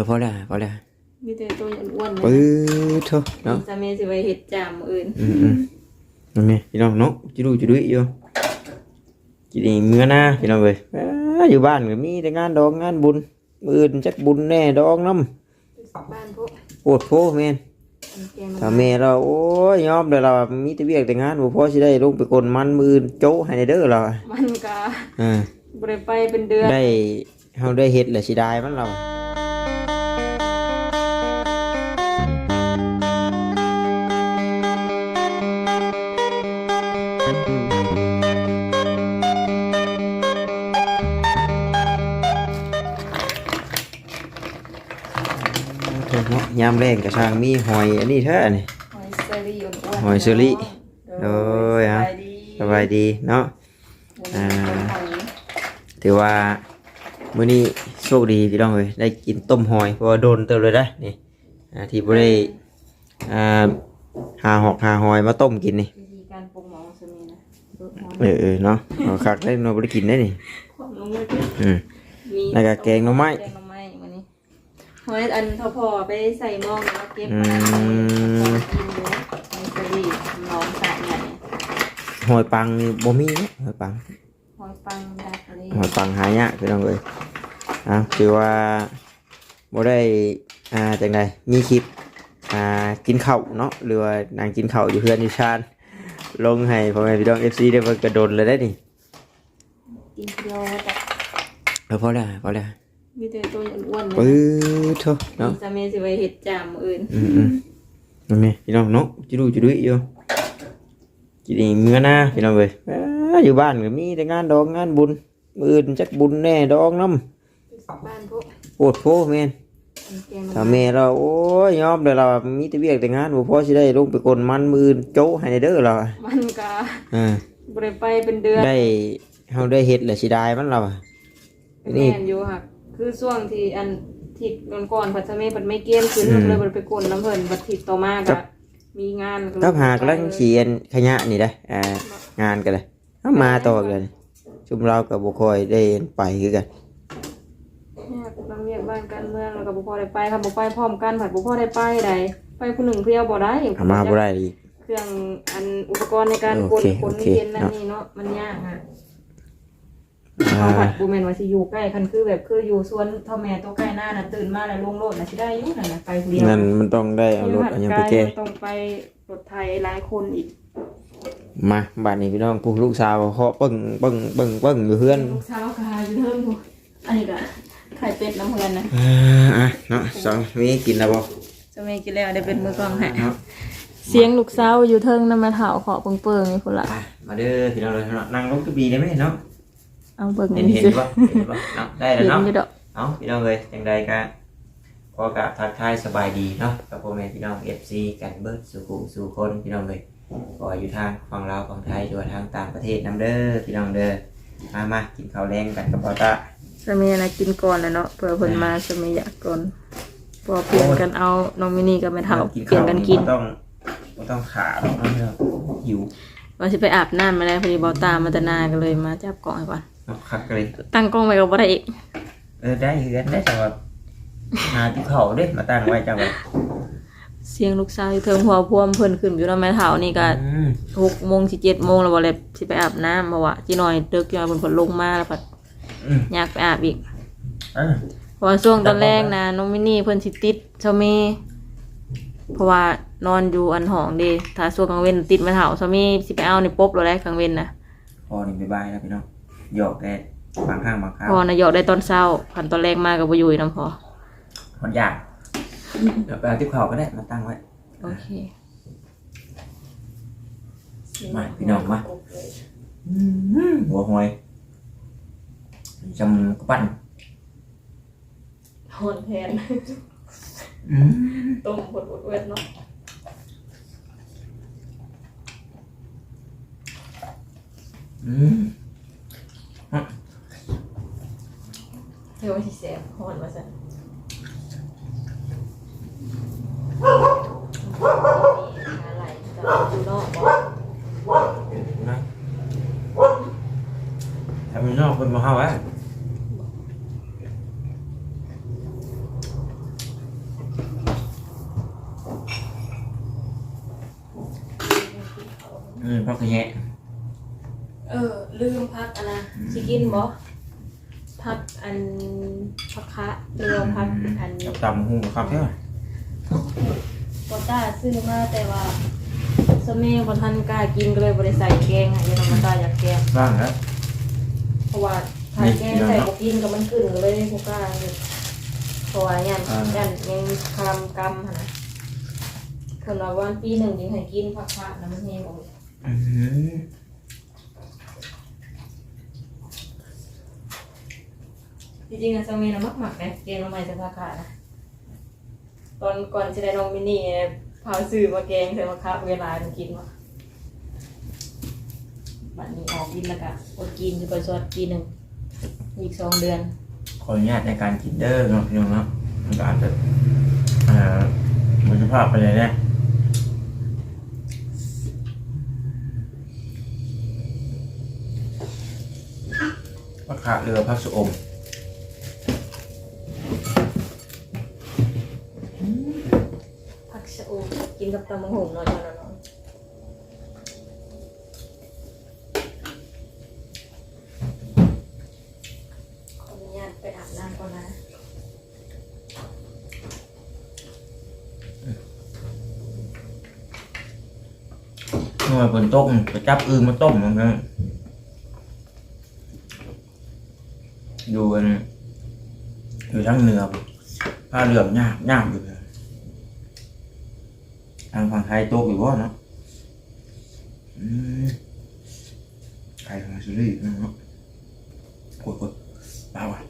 เออพอแล้วพอแล้วมีแต่ตัวอ้วนๆปื้อโถเนาะสามีสิไปเฮ็ดจามมื้ออื่นอืมอืมนั่นไงพี่น้องเนาะจิดูจิดูอยู่จิดีเมื่อหน้าพี่น้องเว้ยอ้าอยู่บ้านก็มีแต่งานดองงานบุญมืออื่นจักบุญแน่ดองน้บ้านพวกำปวดโพแม่นแกงถ้าแม่เราโอ้ยยอมเดี๋ยวเรามีแต่เวียกแต่งานบ่พอสิได้ลงไปกลมันมืออื่นโจ้ให้ในเด้อเราอะมันก็อ่าบ่ได้ไปเป็นเดือนได้เฮาได้เฮ็ดแหละสิได้มันเรา ยามแรงกระช่างมีหอยอันนี้แท้นี่ หอยเซอรี่อ้วนๆหอยเชอรี่โดโอ้ยสฮะบายดีสบายดีเนาะ อ่า ถือว่ามื้อนี้โชคดีพี่น้องเอ้ยได้กินต้มหอยเพราะว่าโดนเติมเลยได้นี่อ่าที่บ่ได้อ่าหาหอกหาหอยมาต้มกินนี่วิธีการปรุงหมอสมีนะรสหอมเออเออเนาะเอาคักได้เนาะบ่ได้กินได้นี่ ความลงมืออืม มีแล้วก็แกงหน่อไม้ แกงหน่อไม้มื้อนี้ หอยอันทอพอไปใส่หม้อแล้วเก็บอืมามกินดูหอยเซอรี่น้องสายใหญ่หอยปังนี่บ่มีเนาะหอยปัง หอยปังดักอะไรหอยปังหายากพี่น้องเอ้ยอ่าถือว่าบ่ได้อ่าจังไดมีคลิปอ่ากินข้าวเนาะหรือว่านางกินข้าวอยู่เพื่อนอยู่ชานลงให้พ่อแม่พี่น้อง FC ได้เบิ่งกระโดนเลยได้นี่กินเดียวแต่เออพอแล้วพอแล้ว มีแต่ตัวอ้วนๆปื้เลยอโถเนาะสามีสิไปเฮ็ดจามมื้ออื่นอืมอืมนั่นไงพี่น้องเนาะจิดูจิดูอยู่จิดีเมื่อหน้าพี่น้องเว้ยอ้าอยู่บ้านก็มีแต่งานดองงานบุญมืออื่นจักบุญแน่ดองน้บ้านพวกำปวดโพแม่น แกงหน่อถ้าไม้แม่เราโอ้ยยอมเดี๋ยวเรามีแต่เวียกแต่งานบ่พอสิได้ลงไปกลมันมืออื่นโจ้ให้ในเด้อเราอะมันก็อ่าบ่ได้ไปเป็นเดือนได้เฮาได้เฮ็ดแหละสิได้มันเราอะนี่แม่นอยู่ค่ะ คือช่วงที่อันทิศก่อนๆพัดสามีเพิ่นไม่เกมคืออืม เลยบ่ได้ไปกวนน้ำเพิ่นบัดทิศต่อมาครัก็บมีงานก็หากำลังเขียนขยะนี่ได้อ่างานกันเลยเอามาต่อกันชุมเรากับบุคอยได้ไปคือกัน เนี่ยกำลังเรียกบ้านการเมืองแล้วก็บ่พอได้ไปค่ะบ่ไปพร้อมกันผัดบ่พอได้ไปใดไปผู้หนึ่งเพียวบ่ได้เอามาบ่ได้อีก เครื่องอันอุปกรณ์ในการกโอดเคคนโอเคเย็นนั่นเนาะ นี่เนาะมันยากอะอ่า เขาผัดบ่แม่นว่าสิอยู่ใกล้คันคือแบบคืออยู่สวนเท่าแม่ตัวใกล้หน้าน่ะตื่นมาแล้วลงโลดน่ะสิได้อยู่นั่นน่ะไปผู้เดียวนั่นมันต้องได้เอารถเอาหยังไปแก้ต้องไปรถไทยหลายคนอีก มาบ้านนี้พี่น้องผู้ลูกสาวเขาะปึ้งปึ้งปึ้งปึ้งอยู่เพื่อนลูกสาวก็หาอยู่เทิงผู้อันนี้ก็ไข่เป็ดน้ำเพื่อนนะอ่าอะเนาะสองมีกินแล้วบ่จะไม่กินแล้วได้เป็นมือกล้องให้เนาะเสียงลูกสาวอยู่เทิงน้ำมาเถาขอเปิงเปิงๆนี่พุ่นละอะมาเด้อพี่น้องเลยเนาะนั่งลงกระบีได้ไหมเนาะ เอาเบิ่งเห็นนี่เห็นสิบ่เห็นบ่เนาะได้แล้วเห็นเนาะอยู่ดอกเอาพี่น้องเลยอย่างใดก็ขอกราบทักทายสบายดีเนาะกับพ่อแม่พี่น้อง FC กันเบิดสู่ผู้สู่คนพี่น้องเลยก็อยู่ทางฝั่งลาวฝั่งไทยหรือว่าทางต่างประเทศนํเด้อพี่น้องเด้อมามากินข้าวแรงกันกับปอตาสามีนะกินก่อนแล้วเนาะเพื่อเพิ่นมาสามีอยากก่อนพอเปลี่ยนกันเอาน้องมินี่กับแม่เฒ่าเปลี่ยนกันกินบ่ต้องบ่ต้องขาหรอกเนาะพี่น้องหิวว่าสิไปอาบน้ำมาแล้วพอดีเบาตามมาแตนาก็เลยมาจับกล่องให้ก่อนเนาะ คักเลยตั้งกล้องไว้ก็บ่ได้อีกเออได้เฮือนได้แต่ว่าหาที่เขาเด้มาตั้งไว้จังไว้เสียงลูกสาวอยู่เทิงหัวพวมเพิ่นขึ้นอยู่นำแม่เฒ่านี่ก็อืมหกโมงสิเจ็ดโมงแล้วบ่เลยสิไปอาบน้ำเพราะว่าจีน้อยดึกจีน้อยเพิ่นเพิ่นลงมาแล้วพัดอืมอยากไปอาบอีกเออเพราะว่าช่วงตอนแรกนะน้องมินี่เพิ่นสิติดเจ้าเมเพราะว่านอนอยู่อันห้องเด้ถ้าช่วงกลางเว้นติดมาเฒ่าเจ้าเมสิไปเอาในปบแล้วแหละกลางเว้นน่ะพอนี่บ๊ายบายนะพี่น้อง หยอกแต่บางข้างบางคราวพอนายกได้ตอนเช้าพันตอนแรกมาก็บ่อยู่นำพอมันยากเดี๋ยวไปเอาที่เขาก็ได้มาตั้งไว้โอเคมาพี่น้องมาหัวหอยจำกระปั้นหอนแทนอืมต้มปวดๆเวทเนาะอืม เดี๋ยวว่าสิแซ่บหอนว่าสั่นอะไรจะอยู่นอกบ่นะทำมันอกคนมาเข้าไว้ อืมพักกระแยะ เออ ลืมพักอันนะสิกินบ่พักอันพักคะเรือว่าพักอันกับตำหูครับเท่าบอต้าซื้อมาแต่ว่าสเมัยบอทันกล้ากินก็เลยบริใส่แกงให้ยายน้องบอต้าอยากแกงบ้างแล้วเพราะว่าถ้าแกงใส่บกินกับมันขึ้นก็เลยบ่กล้าเฮ็ดเพราะว่ายันยันยังคลำกำหั่นนะคนว่าวันปีหนึ่งยังให้กินผักคะนะมันแห้งออก อืม จริงๆอะสมัยนะมักหมักนะแกงลงมาจะผักคะนะตอนก่อนจะได้น้องมินี่พาซื้อมาแกงใส่ผักคะเวลามันกินว่ะบัดนี้ออกกินแล้วก็อดกินอยู่ไปสวดปีหนึ่งอีกสองเดือน ขออนุญาตในการกินเด้อเนาะพี่น้องเนาะมันก็อาจจะอ่ามือนสภาพไปเลยเนี่ยพักขาเรือพักสุอม ผักชะอม กินกับตำมะฮุ่งเนาะตอนนั้นเนาะขออนุญาตไปอาบน้ำก่อนนะเมื่อฝนตกไปจับอึงมาต้มมันก็อยู่กันอยู่ทั้งเหนือผ้าเหลือมยากยากอยู่เลย ทางฝั่งไทยตกอยู่ว่เนาะไทยของสุรินทร์เนาะกดกดเบาอะ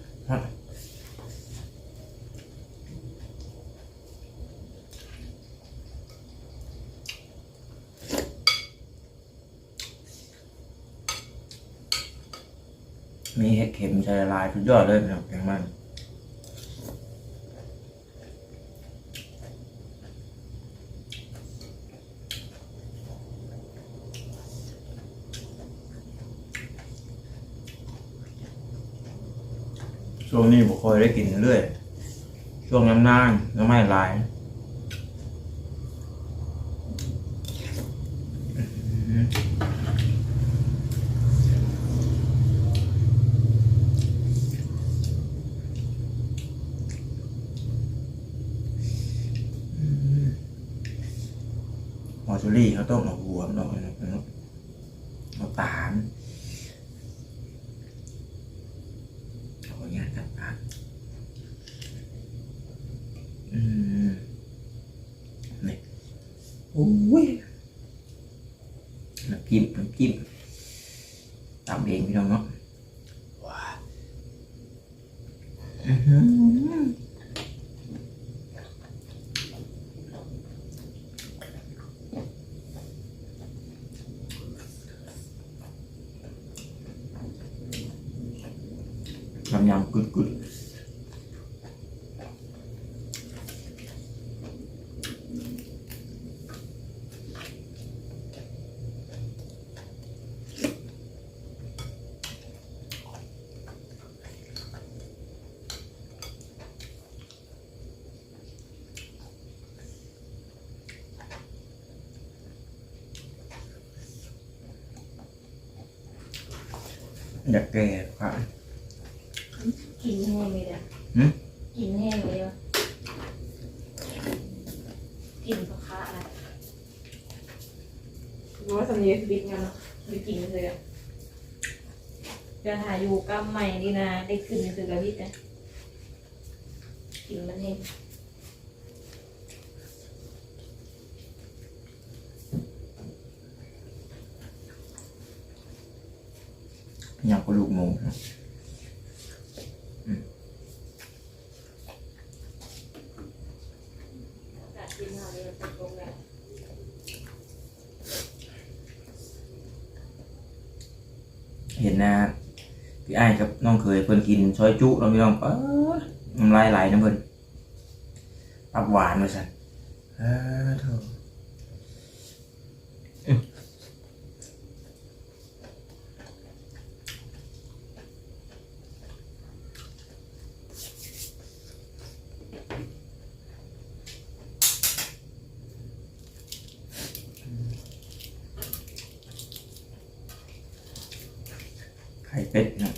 มีเห็ดเข็มใจละลายสุดยอดเลยนะครับแกงมัน วงนี้บุคอยได้กินเรื่อย ช่วงน้ำนานน้ำไม่ลายอื้อหือหอชูรี่เขาต้องเอาหัวมันออกเลยนะเอาตาลขออนุญาตตัดปากอืมนี่ โอ้ยน้ำจิ้มน้ำจิ้มตามเองพี่น้องเนาะว้าอื้อหือ ยำยำกึดกึด อยากแก่ครับกินแห้งเลยเด้อหืมกินแห้งเลยเด้อกินผักคะนะรู้ว่าสำเนียงบิดกันเนาะไปกินเลยอะจะหาอยู่กำใหม่ดีนะ ได้ขึ้นในสื่อกระวิดนะกินมันเอง ยำกระดูกหมูครับกะกินมาเลยเป็นตรงแล้วเห็นนะพี่ไอ้ายกับน้องเคยเพิ่นกินซอยจุแล้วพี่น้องเออน้ำลายไหลนะเพิ่นปับหวานมาสั่นเออถเป็ดนะ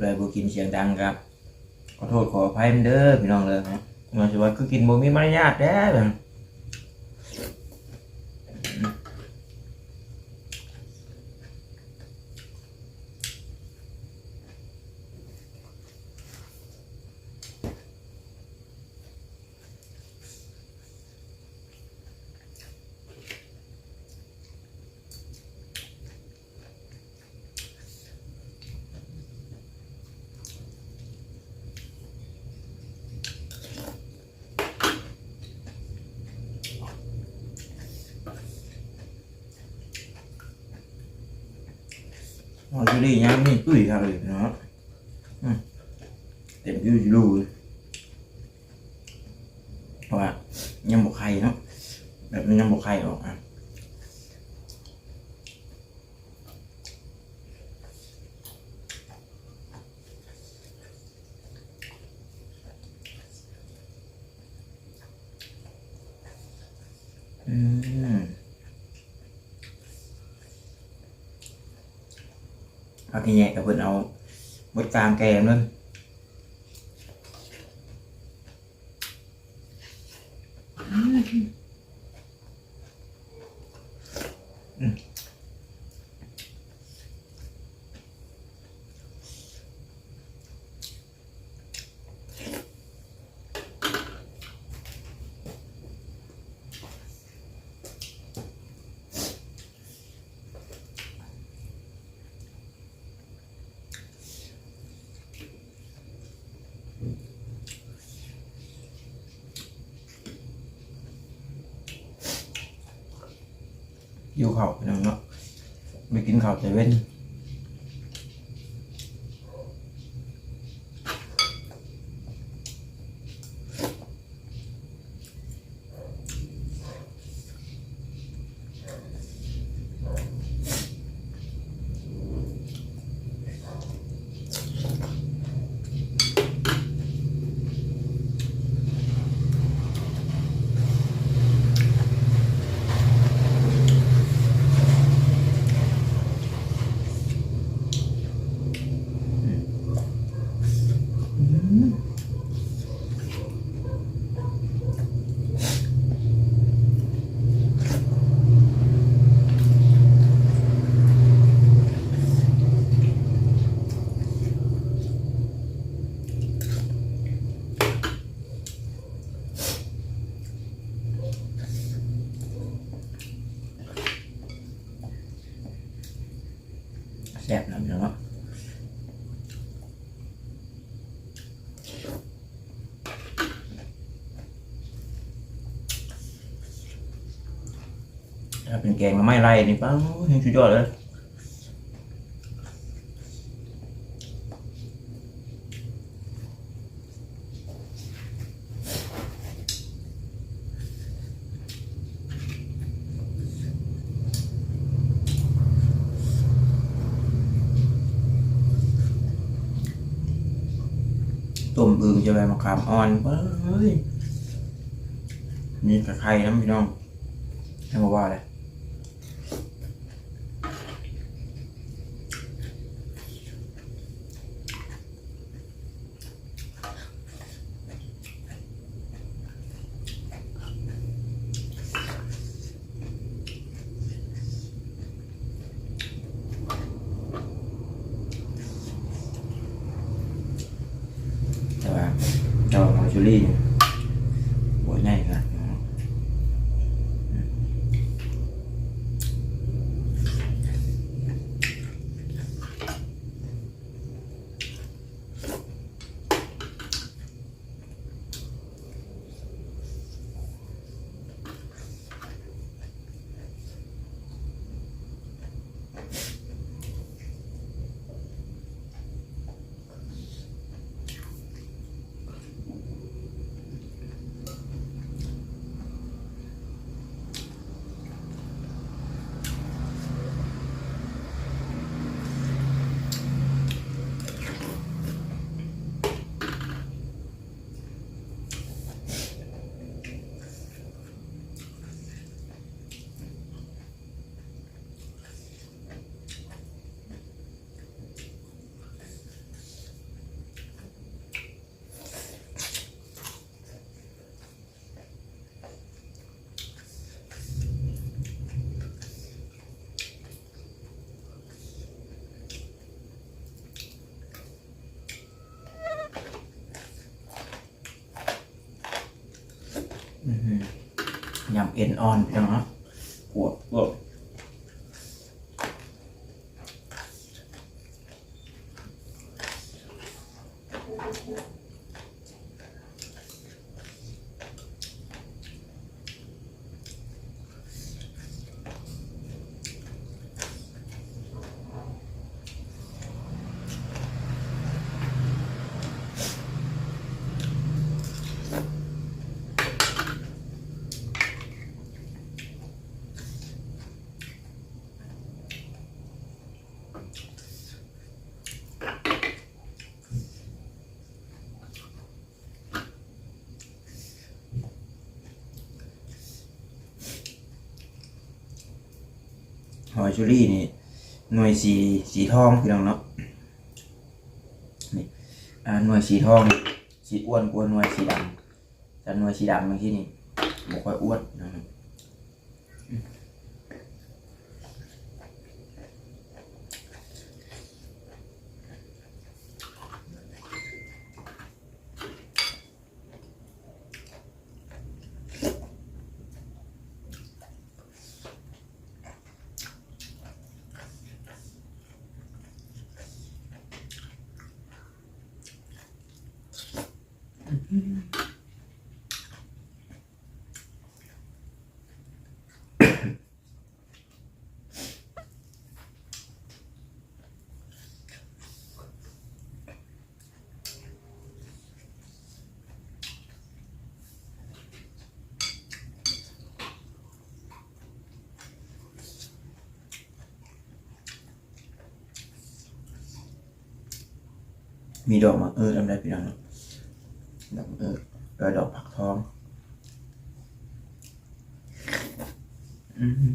เลยบ่กินเสียงดังครับ ขอโทษขออภัยมันเด้อพี่น้องเลยนะมันสิว่าคือกินบ่มีมารยาทแด้ อ๋อจุลี่ยังนี่ตุ้ยครับเลยเนาะเต็มที่จะรู้เลยเพราะว่ายังบกไข่เนาะแบบนี้ยังบกไข่ออกอะอืม เอาที่ แยกกับเพื่อนเอาบดกลางแกมเลยอืม อยู่เขาพี่น้องเนาะไปกินข้าวแต่เว้น แกงมาไม่ไรนี่ป้าเห็นสุดยอดเลยต้มอึ่งจะไปมะขามอ่อนเฮ้ยมีตะไคร้น้ำพี่น้องให้มาว่าเลย 独立 ยำเอ็นออนพี่น้องเนาะปวดปวด ชูรี่นี่หน่วยสีสีทองพี่น้องเนาะนี่อ่าหน่วยสีทองสีอ้วนกว่าหน่วยสีดำแต่หน่วยสีดำบางที่นี่บ่ค่อยอ้วนนะ มีดอกมะเออทำได้พี่น้องเนดอกเออแล้วดอกผักทอง อืม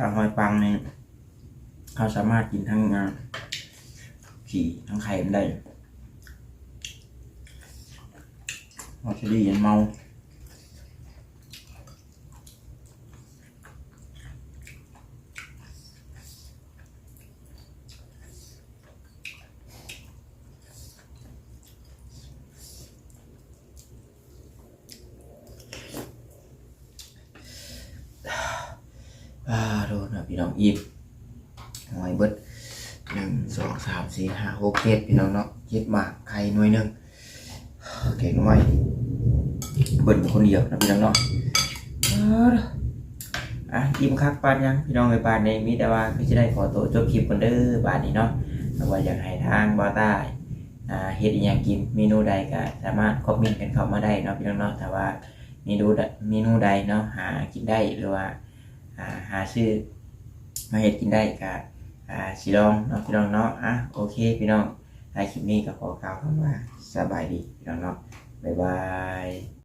ตาหอยปังนี่เขาสามารถกินทั้งขี่ทั้งไข่มันได้เราจะได้ยันเมา อ่าโด น้องอีบหอยเบิดหนึ่งสองสามสี่ห้าหกเจ็ดพี่น้องเนาะเจ็ดหมากไข่หน่วยหนึ่งเก่งไว้เบิดคนเดียวนะพี่น้องเนาะอ่าอะอิ่มคักปานยังพี่น้องไปปานในมีแต่ว่าก็จะได้ขอตัวจบคลิปกันเด้อบานนี้เนาะแต่ว่าอยากให้ทางบอต้าอ่าเฮ็ดอหย่างกินเมนูใดก็สามารถคอมเมนต์กันเข้ามาได้เนาะพี่น้องเนาะแต่ว่าเมนูใดเมนูใดเนาะหากินได้หรือว่าอ่าหาซื้อ มาเห็ดกินได้กับอ่าสีลองเนาะพี่น้องเนาะอะโอเคพี่น้องท้ายคลิปนี้ก็ขอกล่าวคำว่าสบายดีพี่น้องเนาะบ๊ายบาย